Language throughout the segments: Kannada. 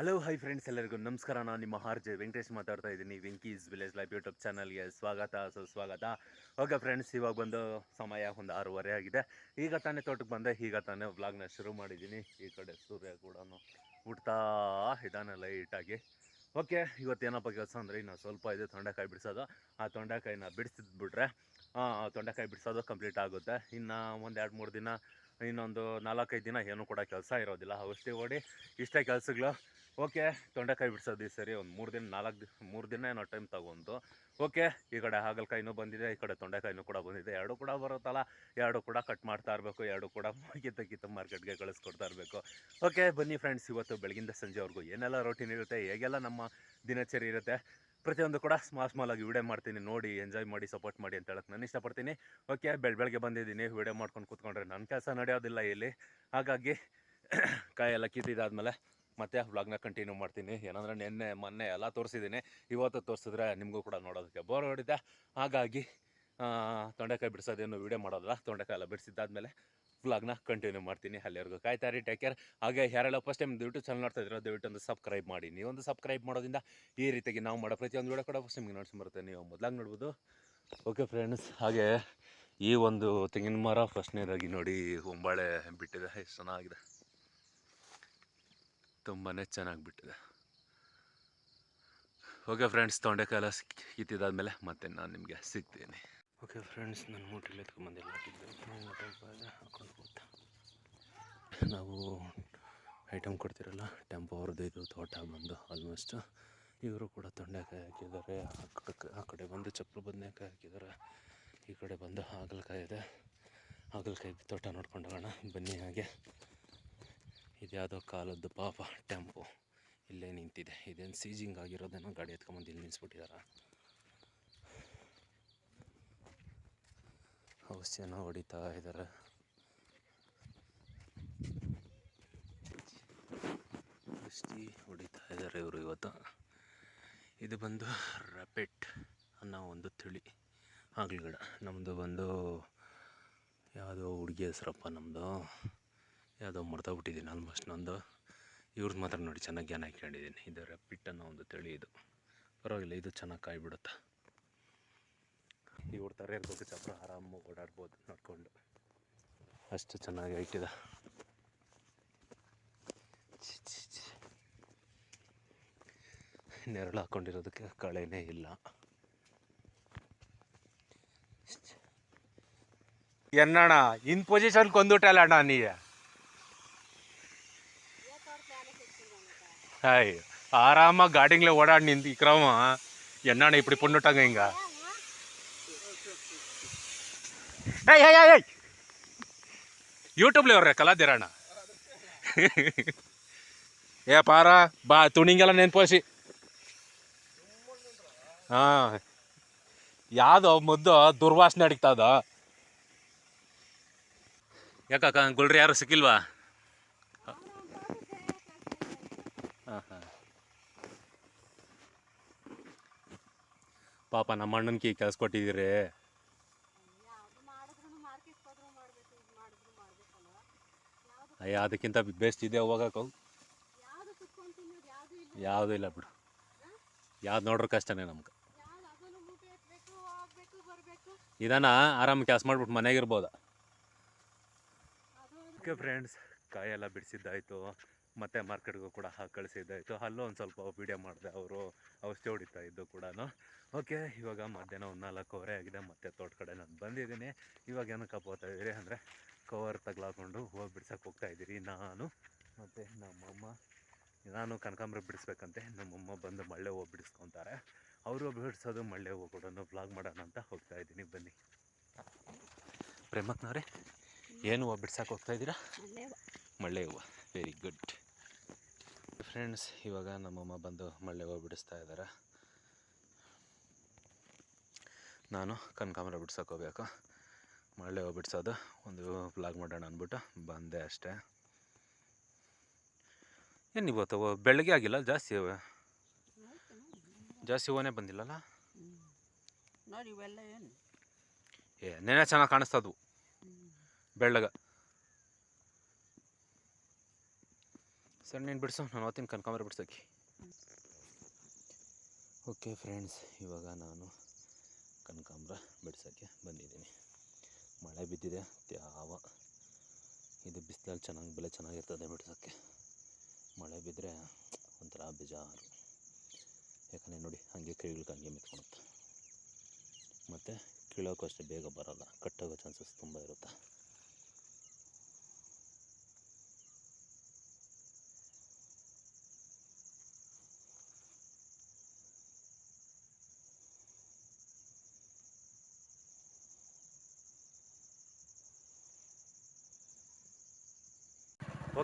ಹಲೋ ಹೈ ಫ್ರೆಂಡ್ಸ್ ಎಲ್ಲರಿಗೂ ನಮಸ್ಕಾರ. ನಾನು ನಿಮ್ಮ ಆರ್ ಜೆ ವೆಂಕಟೇಶ್ ಮಾತಾಡ್ತಾ ಇದ್ದೀನಿ. ವೆಂಕೀಸ್ ವಿಲೇಜ್ ಲೈಫ್ ಯೂಟ್ಯೂಬ್ ಚಾನಲ್ಗೆ ಸ್ವಾಗತ, ಸುಸ್ವಾಗತ. ಓಕೆ ಫ್ರೆಂಡ್ಸ್ ಇವಾಗ ಬಂದು ಸಮಯ ಒಂದು ಆರೂವರೆ ಆಗಿದೆ. ಈಗ ತಾನೇ ತೋಟಕ್ಕೆ ಬಂದೆ. ಈಗ ತಾನೇ ವ್ಲಾಗ್ನ ಶುರು ಮಾಡಿದ್ದೀನಿ. ಈ ಕಡೆ ಸೂರ್ಯ ಕೂಡ ಹುಡ್ತಾ ಇದ್ದಾನೆ ಲೈಟಾಗಿ ಓಕೆ ಇವತ್ತೇನಪ್ಪ ಕೆಲಸ ಅಂದರೆ ಇನ್ನು ಸ್ವಲ್ಪ ಇದೆ ತೊಂಡೆಕಾಯಿ ಬಿಡಿಸೋದು. ಆ ತೊಂಡೆಕಾಯಿನ ಬಿಡಿಸಿದ್ಬಿಟ್ರೆ ತೊಂಡೆಕಾಯಿ ಬಿಡಿಸೋದು ಕಂಪ್ಲೀಟ್ ಆಗುತ್ತೆ. ಇನ್ನು ಒಂದು ಎರಡು ಮೂರು ದಿನ ಇನ್ನೊಂದು ನಾಲ್ಕೈದು ದಿನ ಏನು ಕೂಡ ಕೆಲಸ ಇರೋದಿಲ್ಲ. ಔಷಧಿ ಓಡಿ ಇಷ್ಟೇ ಕೆಲಸಗಳು. ಓಕೆ, ತೊಂಡೆಕಾಯಿ ಬಿಡಿಸೋದು ಈ ಸರಿ ಒಂದು ಮೂರು ದಿನ, ನಾಲ್ಕು ದಿನ, ಮೂರು ದಿನ ಏನೋ ಟೈಮ್ ತಗೊಂಡು. ಓಕೆ, ಈ ಕಡೆ ಹಾಗಲಕಾಯಿನೂ ಬಂದಿದೆ, ಈ ಕಡೆ ತೊಂಡೆಕಾಯಿನೂ ಕೂಡ ಬಂದಿದೆ. ಎರಡೂ ಕೂಡ ಬರುತ್ತಲ್ಲ, ಎರಡು ಕೂಡ ಕಟ್ ಮಾಡ್ತಾ ಇರಬೇಕು, ಎರಡು ಕೂಡ ಕಿತ್ತ ಕಿತ್ತ ಮಾರ್ಕೆಟ್ಗೆ ಕಳಿಸ್ಕೊಡ್ತಾ ಇರಬೇಕು. ಓಕೆ, ಬನ್ನಿ ಫ್ರೆಂಡ್ಸ್ ಇವತ್ತು ಬೆಳಗಿಂದ ಸಂಜೆವರೆಗೂ ಏನೆಲ್ಲ ರೊಟೀನ್ ಇರುತ್ತೆ, ಹೇಗೆಲ್ಲ ನಮ್ಮ ದಿನಚರಿ ಇರುತ್ತೆ ಪ್ರತಿಯೊಂದು ಕೂಡ ಸ್ಮಾಲ್ ಸ್ಮಾಲ್ ಆಗಿ ವಿಡಿಯೋ ಮಾಡ್ತೀನಿ. ನೋಡಿ ಎಂಜಾಯ್ ಮಾಡಿ ಸಪೋರ್ಟ್ ಮಾಡಿ ಅಂತ ಹೇಳಕ್ಕೆ ನಾನು ಇಷ್ಟಪಡ್ತೀನಿ. ಓಕೆ ಬೆಳ, ಬೆಳಗ್ಗೆ ಬಂದಿದ್ದೀನಿ. ವಿಡಿಯೋ ಮಾಡ್ಕೊಂಡು ಕೂತ್ಕೊಂಡ್ರೆ ನನ್ನ ಕೆಲಸ ನಡೆಯೋದಿಲ್ಲ ಇಲ್ಲಿ. ಹಾಗಾಗಿ ಕಾಯೆಲ್ಲ ಕಿತ್ತಿದಾದ್ಮೇಲೆ ಮತ್ತೆ ವ್ಲಾಗ್ನ ಕಂಟಿನ್ಯೂ ಮಾಡ್ತೀನಿ. ಏನಂದ್ರೆ ನಿನ್ನೆ, ಮೊನ್ನೆ ಎಲ್ಲ ತೋರಿಸಿದ್ದೀನಿ. ಇವತ್ತು ತೋರಿಸಿದ್ರೆ ನಿಮಗೂ ಕೂಡ ನೋಡೋದಕ್ಕೆ ಬೋರ್ ಹೊಡಿದೆ ಹಾಗಾಗಿ ತೊಂಡೆಕಾಯಿ ಬಿಡಿಸೋದೇನು ವಿಡಿಯೋ ಮಾಡೋದಿಲ್ಲ, ತೊಂಡೆಕಾಯಿ ಎಲ್ಲ ಬಿಡಿಸಿದ್ದಾದ್ಮೇಲೆ ವ್ಲಾಗ್ನ ಕಂಟಿನ್ಯೂ ಮಾಡ್ತೀನಿ. ಅಲ್ಲಿವರೆಗೂ ಕಾಯ್ತಾರಿ ಟೇಕ್ ಕೇರ್ ಹಾಗೆ ಯಾರೆಲ್ಲ ಫಸ್ಟ್ ಟೈಮ್ ದಯವಿಟ್ಟು ಚಾನಲ್ ನೋಡ್ತಾ ಇದ್ದೀರೋ, ದಯವಿಟ್ಟು ಒಂದು ಸಬ್ಸ್ಕ್ರೈಬ್ ಮಾಡಿ. ನೀವೊಂದು ಸಬ್ಸ್ಕ್ರೈಬ್ ಮಾಡೋದ್ರಿಂದ ಈ ರೀತಿಯಾಗಿ ನಾವು ಮಾಡೋ ಪ್ರತಿಯೊಂದು ವಿಡಿಯೋ ಕೂಡ ಫಸ್ಟ್ ನಿಮಗೆ ನೋಡ್ಸ್ಬರುತ್ತೆ ನೀವು ಮೊದಲಾಗಿ ನೋಡ್ಬೋದು. ಓಕೆ ಫ್ರೆಂಡ್ಸ್ ಹಾಗೆ ಈ ಒಂದು ತೆಂಗಿನ ಮರ ಫಸ್ಟ್ನೇದಾಗಿ ನೋಡಿ ಹೊಂಬಾಳೆ ಬಿಟ್ಟಿದೆ. ಎಷ್ಟು ಚೆನ್ನಾಗಿದೆ. ತುಂಬಾ ಚೆನ್ನಾಗಿ ಬಿಟ್ಟಿದೆ. ಓಕೆ ಫ್ರೆಂಡ್ಸ್ ತೊಂಡೆಕಾಲ ಕಿತ್ತಿದಾದ್ಮೇಲೆ ಮತ್ತೆ ನಾನು ನಿಮಗೆ ಸಿಗ್ತೀನಿ. ಓಕೆ ಫ್ರೆಂಡ್ಸ್ ನಾನು ಮೂಟೆಲ್ಲ ಎತ್ಕೊಂಬಂದಿಲ್ಲ ಹಾಕೊಂಡು ಹೋಗ್ತಾ ನಾವು ಐಟಮ್ ಕೊಡ್ತಿರಲ್ಲ ಟೆಂಪೋ ಅವ್ರದ್ದು ಇದು, ತೋಟ ಬಂದು ಆಲ್ಮೋಸ್ಟ್ ಇವರು ಕೂಡ ತೊಂಡೆಕಾಯಿ ಹಾಕಿದ್ದಾರೆ. ಆ ಕಡೆ ಆ ಕಡೆ ಬಂದು ಚಪ್ಪಲು ಬದನೆಕಾಯಿ ಹಾಕಿದ್ದಾರೆ. ಈ ಕಡೆ ಬಂದು ಹಾಗಲಕಾಯಿ ಇದೆ. ಹಾಗಲಕಾಯಿ ತೋಟ ನೋಡ್ಕೊಂಡು ಹೋಗೋಣ. ಬನ್ನಿ ಹಾಗೆ. ಇದು ಯಾವುದೋ ಕಾಲದ್ದು ಪಾಪ ಟೆಂಪೋ ಇಲ್ಲೇ ನಿಂತಿದೆ. ಇದೇನು ಸೀಜಿಂಗ್ ಆಗಿರೋದೇನೋ ಗಾಡಿ ಎತ್ಕೊಂಬಂದು ಇಲ್ಲಿ ನಿಲ್ಲಿಸ್ಬಿಟ್ಟಿದಾರ ಔಷಧಿನ ಹೊಡಿತಾ ಇದ್ದಾರೆ. ಔಷಧಿ ಹೊಡಿತಾ ಇದ್ದಾರೆ ಇವರು ಇವತ್ತು. ಇದು ಬಂದು ರಪೆಟ್ ಅನ್ನೋ ಒಂದು ತಿಳಿ ಆಗ್ಲಿ ನಮ್ಮದು ಬಂದು ಯಾವುದೋ ಹುಡುಗಿ ಹೆಸರಪ್ಪ ನಮ್ಮದು ಯಾವುದೋ ಮರ್ತೋಗ್ಬಿಟ್ಟಿದ್ದೀನಿ ಆಲ್ಮೋಸ್ಟ್ ನಂದು. ಇವ್ರದ್ದು ಮಾತ್ರ ನೋಡಿ ಚೆನ್ನಾಗಿ ಜ್ಞಾನ ಹಾಕ್ಕೊಂಡಿದ್ದೀನಿ. ಇದು ರಪಿಟ್ ಅನ್ನೋ ಒಂದು ತಳಿ ಇದು. ಪರವಾಗಿಲ್ಲ, ಇದು ಚೆನ್ನಾಗಿ ಕಾಯಿ ಬಿಡುತ್ತೆ ಇವ್ರ ಥರ ಇರ್ಬೇಕು ಚಪ್ರ ಆರಾಮಾಗಿ ಓಡಾಡ್ಬೋದು ನೋಡ್ಕೊಂಡು. ಅಷ್ಟು ಚೆನ್ನಾಗಿ ಐಟಿದ. ನೆರಳು ಹಾಕ್ಕೊಂಡಿರೋದಕ್ಕೆ ಕಳೆನೇ ಇಲ್ಲ. ಎನ್ನಣ ಇನ್ ಪೊಸಿಷನ್ ಕೊಂದುಟಲ್ಲ ಅಣ್ಣ ನೀ. ಹಾಯ್ ಆರಾಮಾಗಿ ಗಾಡಿಂಗ್ಲೆ ಓಡಾಡಿ ನಿಂತು ಇಕ್ರಮ ಎನ್ನಣ್ಣ ಇಪ್ಪಡಿ ಪುಂಡುಟಾಗ ಹಿಂಗ. ಏಯ್ ಏಯ್ ಏಯ್ ಯೂಟ್ಯೂಬ್ಲಿ ಅವ್ರೆ ಕಲಾದಿರಣ್ಣ ಏ, ಪಾರ, ಬಾ, ತುಣಿಂಗೆಲ್ಲ ನೆನ್ಪೋಸಿ. ಹಾ. ಯಾವ್ದು ಮುದ್ದು ದುರ್ವಾಸನೆ ಅಡಿಕ್ತದ ಯಾಕಕ್ಕ, ಗುಳ್ರಿ ಯಾರು ಸಿಕ್ಕಿಲ್ವಾ? ಪಾಪ ನಮ್ಮ ಅಣ್ಣನ್ಗೆ ಕೆಲಸ ಕೊಟ್ಟಿದ್ದೀರಿ ಅಯ್ಯ, ಅದಕ್ಕಿಂತ ಬೆಸ್ಟ್ ಇದೆ ಹೋಗಕ್ಕೆ ಯಾವುದೂ ಇಲ್ಲ ಬಿಡು. ಯಾವ್ದು ನೋಡ್ರ ಕಷ್ಟನೇ ನಮ್ಗೆ. ಇದನ್ನ ಆರಾಮ ಕೆಲಸ ಮಾಡ್ಬಿಟ್ಟು ಮನೆಗಿರ್ಬೋದ ಓಕೆ ಫ್ರೆಂಡ್ಸ್ ಕಾಯೆಲ್ಲ ಬಿಡಿಸಿದ್ದಾಯಿತು. ಮತ್ತೆ ಮಾರ್ಕೆಟ್ಗೂ ಕೂಡ ಹಾಕಿ ಕಳಿಸಿದ್ದಾಯಿತು ಅಲ್ಲೂ ಒಂದು ಸ್ವಲ್ಪ ವೀಡಿಯೋ ಮಾಡಿದೆ ಅವರು. ಔಷಧಿ ಹೊಡಿತಾ ಇದ್ದು ಕೂಡ ಓಕೆ ಇವಾಗ ಮಧ್ಯಾಹ್ನ ಒಂದು ನಾಲ್ಕೂವರೆ ಆಗಿದೆ. ಮತ್ತೆ ತೋಟ ಕಡೆ ನಾನು ಬಂದಿದ್ದೀನಿ. ಇವಾಗ ಏನಕ್ಕೆ ಹೋಗ್ತಾ ಇದ್ದೀರಿ ಅಂದರೆ ಕವರ್ ತಗ್ಲಾಕೊಂಡು ಹೂವು ಬಿಡ್ಸೋಕೆ ಹೋಗ್ತಾ ಇದ್ದೀರಿ ನಾನು. ಮತ್ತು ನಮ್ಮಮ್ಮ ನಾನು ಕನಕಾಂಬ್ರ ಬಿಡಿಸ್ಬೇಕಂತೆ. ನಮ್ಮಮ್ಮ ಬಂದು ಮಳ್ಳೆ ಹೂವು ಬಿಡಿಸ್ಕೊತಾರೆ. ಅವರು ಬಿಡಿಸೋದು ಮಳ್ಳೆ ಹೂವು ಕೂಡ ಬ್ಲಾಗ್ ಮಾಡೋಣ ಅಂತ ಹೋಗ್ತಾ ಇದ್ದೀನಿ. ಬನ್ನಿ. ಪ್ರೇಮಕ್ನವ್ರೆ ಏನು ಹೂವು ಬಿಡ್ಸೋಕೆ ಹೋಗ್ತಾ ಇದ್ದೀರಾ? ಮಳ್ಳೆ ಹೂವು. ವೆರಿ ಗುಡ್ ಫ್ರೆಂಡ್ಸ್ ಇವಾಗ ನಮ್ಮಮ್ಮ ಬಂದು ಮಳ್ಳೆ ಹೂವು ಬಿಡಿಸ್ತಾ ಇದ್ದಾರೆ ನಾನು ಕನಕಾಂಬರ ಬಿಡ್ಸಕ್ಕೆ ಹೋಗ್ಬೇಕು. ಮಳ್ಳೆ ಹೋಗಿ ಬಿಡಿಸೋದು ಒಂದು ಬ್ಲಾಗ್ ಮಾಡೋಣ ಅಂದ್ಬಿಟ್ಟು ಬಂದೆ ಅಷ್ಟೇ. ಏನು ಇವತ್ತು ಬೆಳಗ್ಗೆ ಆಗಿಲ್ಲ ಜಾಸ್ತಿ ಜಾಸ್ತಿ ಹೂವನೇ ಬಂದಿಲ್ಲಲ್ಲ? ಏ ನೆನೆ ಚೆನ್ನಾಗಿ ಕಾಣಿಸ್ತದು ಬೆಳ್ಳಗ. ಸರ್ ಏನು ಬಿಡಿಸು, ನಾನು ಅವತ್ತಿನ ಕನಕಾಂಬರ ಬಿಡ್ಸೋಕೆ. ಓಕೆ ಫ್ರೆಂಡ್ಸ್ ಇವಾಗ ನಾನು ಕನಕಾಂಬರ ಬಿಡ್ಸೋಕ್ಕೆ ಬಂದಿದ್ದೀನಿ. ಮಳೆ ಬಿದ್ದಿದೆ ಯಾವ ಇದು ಬಿಸಿಲಲ್ಲಿ ಚೆನ್ನಾಗಿ ಬೆಲೆ ಚೆನ್ನಾಗಿರ್ತದೆ ಬಿಡ್ಸೋಕ್ಕೆ ಮಳೆ ಬಿದ್ದರೆ ಒಂಥರ ಬೇಜಾರು. ಯಾಕಂದರೆ ನೋಡಿ, ಹಾಗೆ ಕೈಗಳಿಗೆ ಹಂಗೆ ಮಿತ್ಕೊಳುತ್ತೆ. ಮತ್ತು ಕೀಳೋಕ್ಕೂ ಅಷ್ಟೇ ಬೇಗ ಬರೋಲ್ಲ, ಕಟ್ಟೋಗೋ ಚಾನ್ಸಸ್ ತುಂಬ ಇರುತ್ತೆ.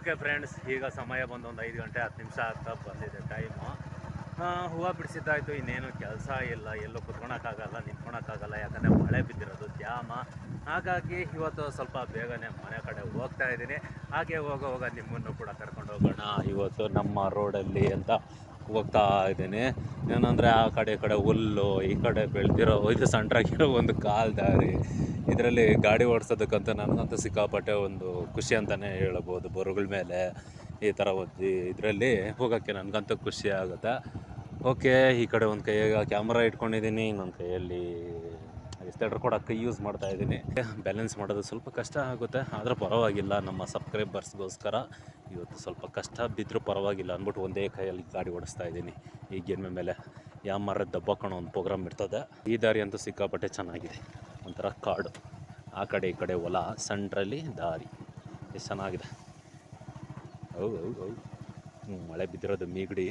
ಓಕೆ ಫ್ರೆಂಡ್ಸ್, ಈಗ ಸಮಯ ಬಂದು ಒಂದು ಐದು ಗಂಟೆ ಹತ್ತು ನಿಮಿಷ ಆಗ್ತಾ ಬಂದಿದೆ ಟೈಮು ಹೂವು ಬಿಡಿಸಿದ್ದಾಯ್ತು, ಇನ್ನೇನು ಕೆಲಸ ಇಲ್ಲ, ಎಲ್ಲೂ ಕುತ್ಕೊಳಕ್ಕಾಗಲ್ಲ, ನಿಂತ್ಕೊಳಕ್ಕಾಗಲ್ಲ, ಯಾಕಂದರೆ ಮಳೆ ಬಿದ್ದಿರೋದು ಜಾಮ ಹಾಗಾಗಿ ಇವತ್ತು ಸ್ವಲ್ಪ ಬೇಗನೆ ಮನೆ ಕಡೆ ಹೋಗ್ತಾ ಇದ್ದೀನಿ. ಹಾಗೆ ಹೋಗ ಹೋಗ ನಿಮ್ಮನ್ನು ಕೂಡ ಕರ್ಕೊಂಡು ಹೋಗೋಣ. ಇವತ್ತು ನಮ್ಮ ರೋಡಲ್ಲಿ ಅಂತ ಹೋಗ್ತಾ ಇದ್ದೀನಿ. ಏನಂದರೆ ಆ ಕಡೆ ಕಡೆ ಹುಲ್ಲು, ಈ ಕಡೆ ಬೆಳೆದಿರೋ, ಇದು ಸಣ್ಣ ಒಂದು ಕಾಲು ದಾರಿ ಇದರಲ್ಲಿ ಗಾಡಿ ಓಡಿಸೋದಕ್ಕಂತ ನನಗಂತೂ ಸಿಕ್ಕಾಪಟ್ಟೆ ಒಂದು ಖುಷಿ ಅಂತಲೇ ಹೇಳ್ಬೋದು ಬರುಗಳ ಮೇಲೆ ಈ ಥರ ಒದ್ದು ಇದರಲ್ಲಿ ಹೋಗೋಕ್ಕೆ ನನಗಂತೂ ಖುಷಿ ಆಗುತ್ತೆ. ಓಕೆ, ಈ ಕಡೆ ಒಂದು ಕೈಯಾಗ ಕ್ಯಾಮ್ರಾ ಇಟ್ಕೊಂಡಿದ್ದೀನಿ, ಇನ್ನೊಂದು ಕೈಯಲ್ಲಿ ಎಸ್ಟೇಟರ್ ಕೂಡ ಕೈ ಯೂಸ್ ಮಾಡ್ತಾ ಇದ್ದೀನಿ. ಬ್ಯಾಲೆನ್ಸ್ ಮಾಡೋದು ಸ್ವಲ್ಪ ಕಷ್ಟ ಆಗುತ್ತೆ, ಆದರೆ ಪರವಾಗಿಲ್ಲ. ನಮ್ಮ ಸಬ್ಸ್ಕ್ರೈಬರ್ಸ್ಗೋಸ್ಕರ ಇವತ್ತು ಸ್ವಲ್ಪ ಕಷ್ಟ ಬಿದ್ದರೂ ಪರವಾಗಿಲ್ಲ ಅಂದ್ಬಿಟ್ಟು ಒಂದೇ ಕೈಯಲ್ಲಿ ಗಾಡಿ ಓಡಿಸ್ತಾ ಇದ್ದೀನಿ. ಈ ಗೆಮ್ಮೆ ಮೇಲೆ. ಯಾವ ಮರದ ದಬ್ಬಕ್ಕೊಂಡು ಒಂದು ಪ್ರೋಗ್ರಾಮ್ ಇರ್ತದೆ. ಈ ದಾರಿ ಅಂತೂ ಸಿಕ್ಕಾಪಟ್ಟೆ ಚೆನ್ನಾಗಿದೆ. ಒಂಥರ ಕಾಡು. ಆ ಕಡೆ ಈ ಕಡೆ ಹೊಲ ಸಣ್ಣರಲ್ಲಿ ದಾರಿ. ಎಷ್ಟು ಚೆನ್ನಾಗಿದೆ. ಹೌದು ಹೌದು ಹೌದು. ಹ್ಞೂ ಮಳೆ ಬಿದ್ದಿರೋದು ಮೀಗಡಿ.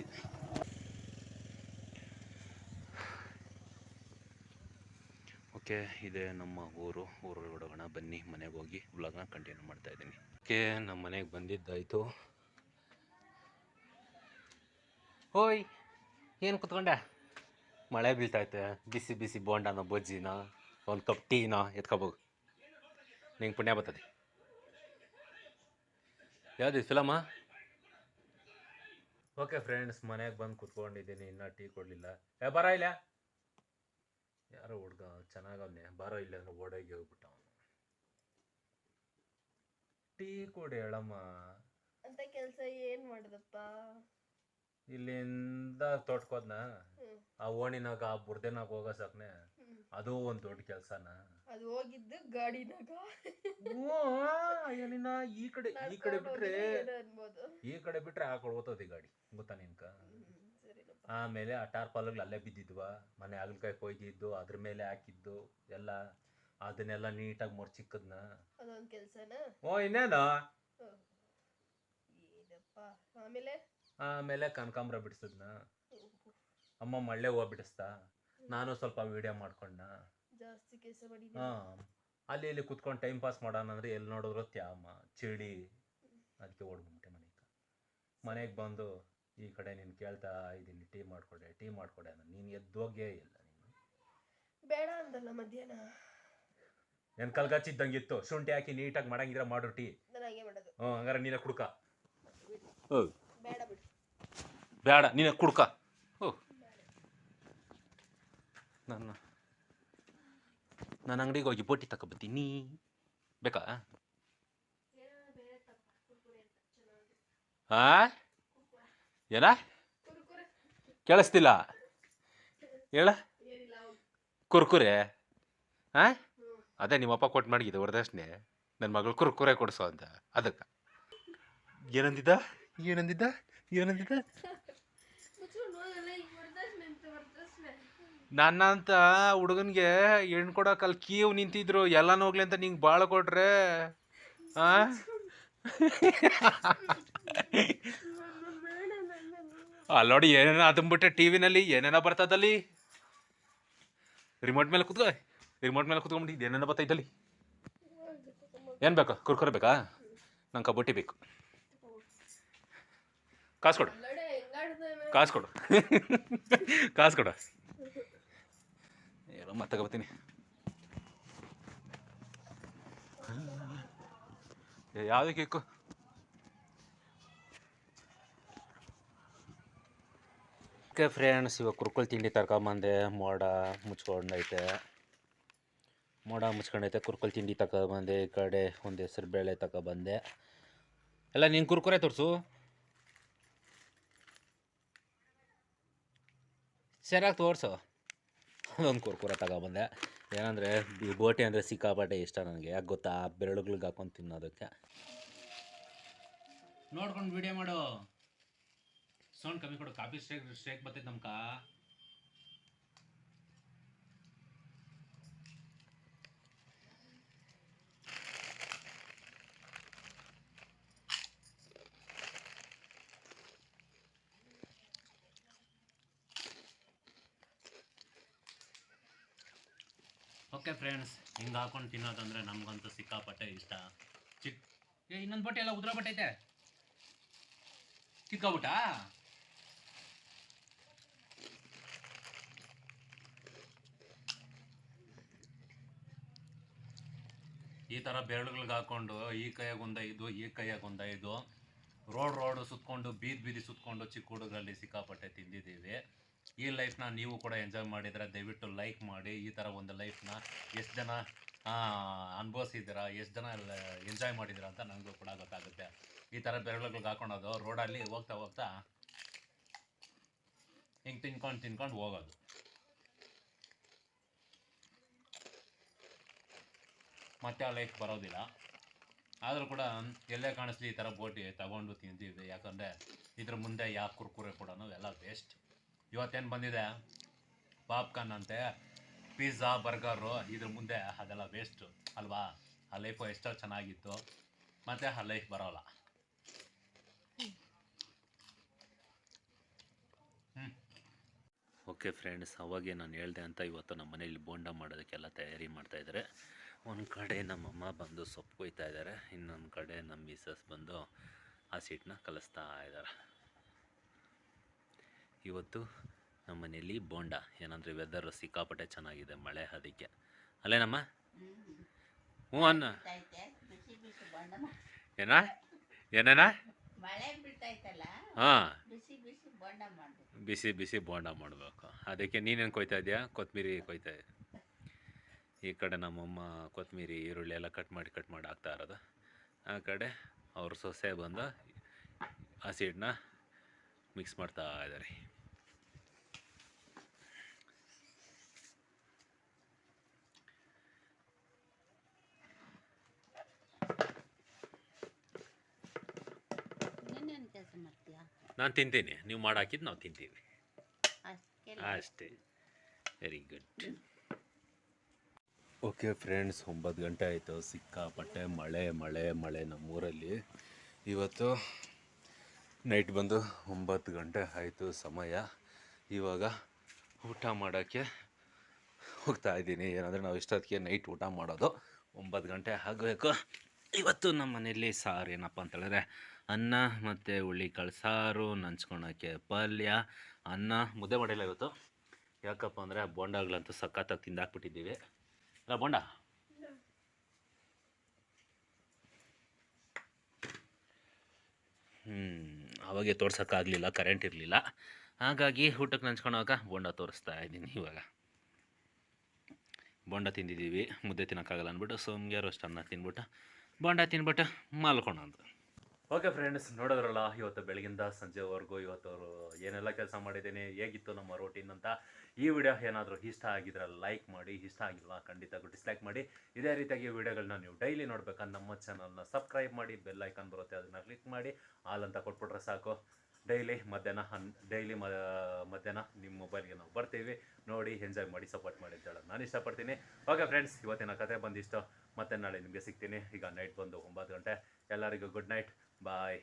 ಓಕೆ, ಇದೇ ನಮ್ಮ ಊರು. ಊರು ಹುಡುಗಣ ಬನ್ನಿ, ಮನೆಗೆ ಹೋಗಿ ಬ್ಲಾಗ್ನ ಕಂಟಿನ್ಯೂ ಮಾಡ್ತಾ ಇದ್ದೀನಿ. ಓಕೆ, ನಮ್ಮ ಮನೆಗೆ ಬಂದಿದ್ದಾಯಿತು. ಓಯ್, ಏನು ಕುತ್ಕೊಂಡೆ? ಮಳೆ ಬೀಳ್ತಾಯ್ತೆ ಬಿಸಿ ಬಿಸಿ ಬೋಂಡನ ಬಜ್ಜಿನ. ಒಂದು ಕಪ್ ಟೀನ ಎತ್ಕೋಬೋದು. ನಿಂಗೆ ಪುಣ್ಯ ಬರ್ತದೆ. ಯಾವ್ದು ಫಿಲಮ? ಓಕೆ ಫ್ರೆಂಡ್ಸ್ ಮನೆಗೆ ಬಂದು ಕುತ್ಕೊಂಡಿದ್ದೀನಿ ಇನ್ನೂ ಟೀ ಕೊಡಲಿಲ್ಲ. ಏ ಬರ ಇಲ್ಲ ಯಾರೋ ಹುಡ್ಗ ಚೆನ್ನಾಗವ್ನೆ ಬಾರೋ ಇಲ್ಲ ಅಂದ್ರೆ ಓಡೋಗಿ ಹೋಗ್ಬಿಟ್ಟ ಅವನು. ಟೀ ಕೊಡಿ ಹೇಳಮ್ಮ. ಅಂತ ಕೆಲಸ ಏನ್ ಮಾಡಿದಪ್ಪ? ಇಲ್ಲಿಂದ ತೋಟ್ಕೋದ್ನ? ಆ ಓಣಿನಾಗ ಆ ಬುರ್ದೆನಾಗ ಹೋಗೋ ಸಾಕ್ನೆ. ಅದು ಒಂದು ದೊಡ್ಡ ಕೆಲ್ಸನ? ಅದು ಹೋಗಿದ್ದು ಗಾಡಿನಾಗ. ಏನಿನ ಈ ಕಡೆ ಈ ಕಡೆ ಬಿಟ್ರೆ ಈ ಕಡೆ ಬಿಟ್ರೆ ಆ ಕಡೆ ಓದ್ತದೆ ಗಾಡಿ ಗೊತ್ತಾ ನಿನ್ಕ? ಆಮೇಲೆ ಆ ಟಾರ್ಪಾಲ್ಗಳು ಅಲ್ಲೇ ಬಿದ್ದಿದ್ವ? ಮನೆ ಹಾಗಲಕಾಯಿ ಕೊಯ್ದಿದ್ದು ಅದ್ರ ಮೇಲೆ ಹಾಕಿದ್ದು ಎಲ್ಲ ಅದನ್ನೆಲ್ಲ ನೀಟಾಗಿ ಮೊರ್ಚಿಕ್ಕದ್ನ? ಅದೊಂದು ಕೆಲಸನ? ಓ ಇನ್ನೇನ? ಆಮೇಲೆ? ಆಮೇಲೆ ಕನಕಾಂಬ್ರ ಬಿಡಿಸಿದ್ನ? ಅಮ್ಮ ಮಳ್ಳೆ ಹೂವು ಬಿಡಿಸ್ತಾ? ನಾನು ಸ್ವಲ್ಪ ವಿಡಿಯೋ ಮಾಡ್ಕೊಂಡ. ಜಾಸ್ತಿ ಕೆಲಸ ಮಾಡಿದ್ದೀನಿ ಹಾಂ ಅಲ್ಲಿ ಇಲ್ಲಿ ಕುತ್ಕೊಂಡು ಟೈಮ್ ಪಾಸ್ ಮಾಡೋಣ ಅಂದ್ರೆ ಎಲ್ಲಿ ನೋಡಿದ್ರು ತ್ಯಾಮ ಚಳಿ ಅದಕ್ಕೆ ಓಡ್ಬಿಟ್ಟೆ ಮನೆಗೆ ಮನೆಗೆ ಬಂದು ಈ ಕಡೆ ನೀನು ಕೇಳ್ತಾ ಇದ್ದೀನಿ ಟೀ ಮಾಡಿಕೊಡೆ ಟೀ ಮಾಡಿಕೊಡೆ ಅಂದ್ರೆ ನೀನು ಎದ್ದೋಗೇ ಇಲ್ಲ ನೀನು. ಬೇಡ ಅಂದಲ್ಲ ಮಧ್ಯಾಹ್ನ. ನನ್ನ ಕಲ್ಗಚ್ಚಿದ್ದಂಗಿತ್ತು? ಶುಂಠಿ ಹಾಕಿ ನೀಟಾಗಿ ಮಾಡಂಗಿದ್ರೆ ಮಾಡು ಟೀ. ನಾನು ಹಂಗೆ ಮಾಡೋದು. ಹ್ಞೂ ಹಂಗಾರೆ ನೀನೇ ಕುಡ್ಕ. ಬೇಡ ಬಿಡು. ಬೇಡ ನೀನೇ ಕುಡ್ಕ. ಓ ನನ್ನ ನಾನು ಅಂಗಡಿಗೆ ಹೋಗಿ ಬೋಟಿ ತಗೊಬತ್ತೀನಿ ಬೇಕಾ? ಹಾ ಏನ? ಕೇಳಿಸ್ತಿಲ್ಲ? ಹೇಳ. ಕುರ್ಕುರೆ? ಹ್ಮ್. ಅದೇ ನಿಮ್ಮಪ್ಪ ಕೊಟ್ಟು ಮಾಡಿದ್ದೆ ವರದಕ್ಷಿಣೆ. ನನ್ನ ಮಗಳು ಕುರ್ಕುರೆ ಕೊಡಿಸೋ ಅಂತ. ಅದಕ್ಕೆ. ಏನಂದಿದ್ದ? ಏನಂದಿದ್ದ? ಏನಂದಿದ್ದ ಮುಚ್ಕೊಂಡು ಹೋಗಲ್ಲ, ಈಗ ವರದಕ್ಷಿಣೆ ಅಂತ ವರದಕ್ಷಿಣೆ. ನನ್ನಂತ ಹುಡುಗನ್ಗೆ ಹೆಣ್ಣು ಕೊಡಕ್ಕೆ ಅಲ್ಲಿ ಕೀವ್ ನಿಂತಿದ್ರು ಎಲ್ಲ ಹೋಗ್ಲಿ ಅಂತ ನಿಂಗೆ ಭಾಳ ಕೊಟ್ರೆ, ಆ. ಅಲ್ಲಿ ನೋಡಿ ಏನೇನೋ ಅದನ್ಬಿಟ್ಟೆ ಟಿ ವಿನಲ್ಲಿ ಏನೇನೋ ಬರ್ತದಲ್ಲಿ ರಿಮೋಟ್ ಮೇಲೆ ಕುತ್ಕೋ ರಿಮೋಟ್ ಮೇಲೆ ಕುತ್ಕೊಂಡ್ಬಿಟ್ಟು ಏನೇನೋ ಬರ್ತೈತಲ್ಲಿ ಏನು ಬೇಕಾ, ಕುರ್ಕುರೆ ಬೇಕಾ? ನಂಗೆ ಕಬಡ್ಡಿ ಬೇಕು. ಕಾಸು ಕೊಡು? ಕಾಸು ಕೊಡು. ಕಾಸು ಕೊಡು. ಏನೋ ಮತ್ತೆ ತಗೋತೀನಿ ಯಾವ ಕೇಕು? ಫ್ರೆಂಡ್ಸ್ ಇವಾಗ ಕುರ್ಕುಲ್ ತಿಂಡಿ ತರ್ಕೊಂಬಂದೆ ಮೋಡ ಮುಚ್ಕೊಂಡೈತೆ. ಮೋಡ ಮುಚ್ಕೊಂಡೈತೆ, ಕುರ್ಕುಲ್ ತಿಂಡಿ ತಗೊಬಂದೆ ಈ ಕಡೆ ಒಂದು ಹೆಸರು ಬೇಳೆ ತಗೊಬಂದೆ ಎಲ್ಲ ನೀನು ಕುರ್ಕುರೆ ತೋರಿಸು. ಸರಿಯಾಗಿ ತೋರಿಸು. ಅದೊಂದು ಕುರ್ಕುರ ತಗೊಬಂದೆ ಏನಂದರೆ, ಈ ಬೋಟಿ ಅಂದರೆ ಸಿಕ್ಕಾಪಟ್ಟೆ ಇಷ್ಟ ನನಗೆ. ಯಾಕೆ ಗೊತ್ತಾ? ಬೆರಳುಗಳಿಗೆ ಹಾಕೊಂಡು ತಿನ್ನೋದಕ್ಕೆ. ನೋಡ್ಕೊಂಡು ವಿಡಿಯೋ ಮಾಡು. ಸೌಂಡ್ ಕಮ್ಮಿ ಕೊಡು. ಕಾಫಿ ಸ್ಟ್ರೇಕ್ ಸ್ಟ್ರೇಕ್ ಬರ್ತೈತೆ ನಮ್ಕ. ಓಕೆ ಫ್ರೆಂಡ್ಸ್ ಹಿಂಗೆ ಹಾಕೊಂಡು ತಿನ್ನೋದಂದ್ರೆ ನಮಗಂತೂ ಸಿಕ್ಕಾಪಟ್ಟೆ ಇಷ್ಟ. ಚಿಕ್ ಏ, ಇನ್ನೊಂದು ಬಟ್ಟೆ ಎಲ್ಲ ಉದ್ರ ಬಟ್ಟೈತೆ ಚಿಕ್ಕಬಿಟ್ಟ ಈ ಥರ ಬೆರಳುಗಳಿಗೆ ಹಾಕೊಂಡು, ಈ ಕೈಯಾಗ ಒಂದು ಐದು, ಈ ಕೈಯಾಗ ಒಂದು ಐದು. ರೋಡ್ ರೋಡ್ ಸುತ್ಕೊಂಡು, ಬೀದಿ ಬೀದಿ ಸುತ್ಕೊಂಡು ಚಿಕ್ಕ ಹುಡುಗರಲ್ಲಿ ಸಿಕ್ಕಾಪಟ್ಟೆ ತಿಂದಿದ್ದೀವಿ. ಈ ಲೈಫ್ನ ನೀವು ಕೂಡ ಎಂಜಾಯ್ ಮಾಡಿದರೆ ದಯವಿಟ್ಟು ಲೈಕ್ ಮಾಡಿ. ಈ ಥರ ಒಂದು ಲೈಫ್ನ ಎಷ್ಟು ಜನ ಅನುಭವಿಸಿದ್ದೀರಾ, ಎಷ್ಟು ಜನ ಎಂಜಾಯ್ ಮಾಡಿದ್ದೀರಾ ಅಂತ ನನಗೂ ಕೂಡ ಗೊತ್ತಾಗುತ್ತೆ. ಈ ಥರ ಬೆರಳುಗಳಿಗೆ ಹಾಕೊಳೋದು ರೋಡಲ್ಲಿ ಹೋಗ್ತಾ ಹೋಗ್ತಾ ಹಿಂಗೆ ತಿನ್ಕೊಂಡು ತಿನ್ಕೊಂಡು ಹೋಗೋದು. ಮತ್ತೆ ಆ ಲೈಫ್ ಬರೋದಿಲ್ಲ. ಆದರೂ ಕೂಡ ಎಲ್ಲೇ ಕಾಣಿಸ್ಲಿ ಈ ಥರ ಬೋಟಿ ತಗೊಂಡು ತಿಂತೀವಿ ಯಾಕಂದರೆ ಇದ್ರ ಮುಂದೆ ಯಾವ ಕುರ್ಕುರೆ ಕೂಡ ಎಲ್ಲ ವೇಸ್ಟ್ ಇವತ್ತೇನು ಬಂದಿದೆ? ಪಾಪ್ಕಾರ್ನ್ ಅಂತೆ ಪಿಜ್ಜಾ ಬರ್ಗರು ಇದ್ರ ಮುಂದೆ ಅದೆಲ್ಲ ವೇಸ್ಟು ಅಲ್ವಾ? ಆ ಲೈಫು ಎಷ್ಟೋ ಚೆನ್ನಾಗಿತ್ತು. ಮತ್ತು ಆ ಲೈಫ್ ಬರೋಲ್ಲ. ಓಕೆ ಫ್ರೆಂಡ್ಸ್ ಅವಾಗೆ ನಾನು ಹೇಳ್ದೆ ಅಂತ ಇವತ್ತು ನಮ್ಮ ಮನೇಲಿ ಬೋಂಡ ಮಾಡೋದಕ್ಕೆಲ್ಲ ತಯಾರಿ ಮಾಡ್ತಾಯಿದ್ದಾರೆ ಒಂದು ಕಡೆ ನಮ್ಮಮ್ಮ ಬಂದು ಸೊಪ್ಪು ಕೊಯ್ತಾ ಇದ್ದಾರೆ ಇನ್ನೊಂದು ಕಡೆ ನಮ್ಮ ಮಿಸಸ್ ಬಂದು ಆ ಸೀಟನ್ನ ಕಲಿಸ್ತಾ ಇದ್ದಾರೆ ಇವತ್ತು ನಮ್ಮ ಮನೆಯಲ್ಲಿ ಬೋಂಡ. ಏನಂದರೆ ವೆದರ್ ಸಿಕ್ಕಾಪಟ್ಟೆ ಚೆನ್ನಾಗಿದೆ ಮಳೆ ಅದಕ್ಕೆ. ಅಲ್ಲೇನಮ್ಮ ಹ್ಞೂ ಅನ್ನ. ಏನ? ಏನೇನ? ಹಾಂ. ಬಿಸಿ ಬಿಸಿ ಬೋಂಡ ಮಾಡಬೇಕು. ಅದಕ್ಕೆ ನೀನೇನು ಕೊಯ್ತಾ ಇದೆಯಾ? ಕೊತ್ತಂಬರಿ ಕೊಯ್ತಾ ಇದೆ ಈ ಕಡೆ ನಮ್ಮಮ್ಮ ಕೊತ್ತಂಬರಿ ಈರುಳ್ಳಿ ಎಲ್ಲ ಕಟ್ ಮಾಡಿ ಕಟ್ ಮಾಡಿ ಹಾಕ್ತಾ ಇರೋದು. ಆ ಕಡೆ ಅವ್ರ ಸೊಸೆ ಬಂದು ಆ ಸೀಡನ್ನ ಮಿಕ್ಸ್ ಮಾಡ್ತಾ ಇದ್ದಾರೆ ನೀನೇನು ಕೆಲಸ ಮಾಡ್ತೀಯಾ ನಾನು ತಿಂತೀನಿ. ನೀವು ಮಾಡಾಕಿದ್ದು ನಾವು ತಿಂತೀವಿ. ಅಷ್ಟೇ. ವೆರಿ ಗುಡ್ ಓಕೆ ಫ್ರೆಂಡ್ಸ್ ಒಂಬತ್ತು ಗಂಟೆ ಆಯಿತು. ಸಿಕ್ಕಾಪಟ್ಟೆ ಮಳೆ ಮಳೆ ಮಳೆ ನಮ್ಮೂರಲ್ಲಿ. ಇವತ್ತು ನೈಟ್ ಬಂದು ಒಂಬತ್ತು ಗಂಟೆ ಆಯಿತು ಸಮಯ. ಇವಾಗ ಊಟ ಮಾಡೋಕ್ಕೆ ಹೋಗ್ತಾ ಇದ್ದೀನಿ. ಏನಂದರೆ ನಾವು ಇಷ್ಟೊತ್ತಿಗೆ ನೈಟ್ ಊಟ ಮಾಡೋದು. ಒಂಬತ್ತು ಗಂಟೆ ಆಗಬೇಕು. ಇವತ್ತು ನಮ್ಮ ಮನೇಲಿ ಸಾರು ಏನಪ್ಪ ಅಂತ ಹೇಳಿದ್ರೆ ಅನ್ನ ಮತ್ತು ಹುಳಿ ಸಾರು ನಂಚ್ಕೊಳಕ್ಕೆ ಪಲ್ಯ, ಅನ್ನ ಮುದ್ದೆ ಮಾಡಿಲ್ಲ ಇವತ್ತು. ಯಾಕಪ್ಪ ಅಂದರೆ ಬೋಂಡಾಗಳಂತೂ ಸಖತ್ತಾಗಿ ತಿಂದಾಕ್ಬಿಟ್ಟಿದ್ದೀವಿ. ಅಲ್ಲ, ಬೋಂಡ? ಹ್ಞೂ ಅವಾಗೆ ತೋರ್ಸೋಕ್ಕಾಗಲಿಲ್ಲ ಕರೆಂಟ್ ಇರಲಿಲ್ಲ. ಹಾಗಾಗಿ ಊಟಕ್ಕೆ ನಂಚ್ಕೊಳಕ ಬೋಂಡ ತೋರಿಸ್ತಾ ಇದ್ದೀನಿ ಇವಾಗ. ಬೋಂಡ ತಿಂದಿದ್ದೀವಿ, ಮುದ್ದೆ ತಿನ್ನೋಕ್ಕಾಗಲ್ಲ ಅಂದ್ಬಿಟ್ಟು ಸೋಮ್ಗೆ ರೋಸ್ಟ್ ಅನ್ನ ತಿನ್ಬಿಟ್ಟು, ಬೋಂಡ ತಿನ್ಬಿಟ್ಟು ಮಾಲ್ಕೊಳೋದು. ಓಕೆ ಫ್ರೆಂಡ್ಸ್, ನೋಡಿದ್ರಲ್ಲ, ಇವತ್ತು ಬೆಳಗಿಂದ ಸಂಜೆವರೆಗೂ ಇವತ್ತು ಅವರು ಏನೆಲ್ಲ ಕೆಲಸ ಮಾಡಿದ್ದೀನಿ, ಹೇಗಿತ್ತು ನಮ್ಮ ರೋಟೀನ್ ಅಂತ, ಈ ವಿಡಿಯೋ ಏನಾದರೂ ಇಷ್ಟ ಆಗಿದ್ರೆ ಲೈಕ್ ಮಾಡಿ, ಇಷ್ಟ ಆಗಿಲ್ಲ ಖಂಡಿತ ಡಿಸ್ಲೈಕ್ ಮಾಡಿ. ಇದೇ ರೀತಿಯಾಗಿ ವಿಡಿಯೋಗಳನ್ನ ನೀವು ಡೈಲಿ ನೋಡ್ಬೇಕಂದ್ರೆ ನಮ್ಮ ಚಾನಲ್ನ ಸಬ್ಸ್ಕ್ರೈಬ್ ಮಾಡಿ ಬೆಲ್ ಐಕಾನ್ ಬರುತ್ತೆ, ಅದನ್ನು ಕ್ಲಿಕ್ ಮಾಡಿ ಆಲ್ ಅಂತ ಕೊಟ್ಬಿಟ್ರೆ ಸಾಕು. ಡೈಲಿ ಮಧ್ಯಾಹ್ನ ಹನ್ ಡೈಲಿ ಮಧ್ಯಾಹ್ನ ನಿಮ್ಮ ಮೊಬೈಲ್ಗೆ ನಾವು ಬರ್ತೀವಿ. ನೋಡಿ ಎಂಜಾಯ್ ಮಾಡಿ ಸಪೋರ್ಟ್ ಮಾಡಿ ಅಂತ ಹೇಳೋದು. ನಾನು ಇಷ್ಟಪಡ್ತೀನಿ. ಓಕೆ ಫ್ರೆಂಡ್ಸ್ ಇವತ್ತಿನ ಕತೆ ಬಂದಿಷ್ಟು. ಮತ್ತೆ ನಾಳೆ ನಿಮಗೆ ಸಿಗ್ತೀನಿ. ಈಗ ನೈಟ್ ಬಂದು ಒಂಬತ್ತು ಗಂಟೆ. ಎಲ್ಲರಿಗೂ ಗುಡ್ ನೈಟ್ ಬಾಯ್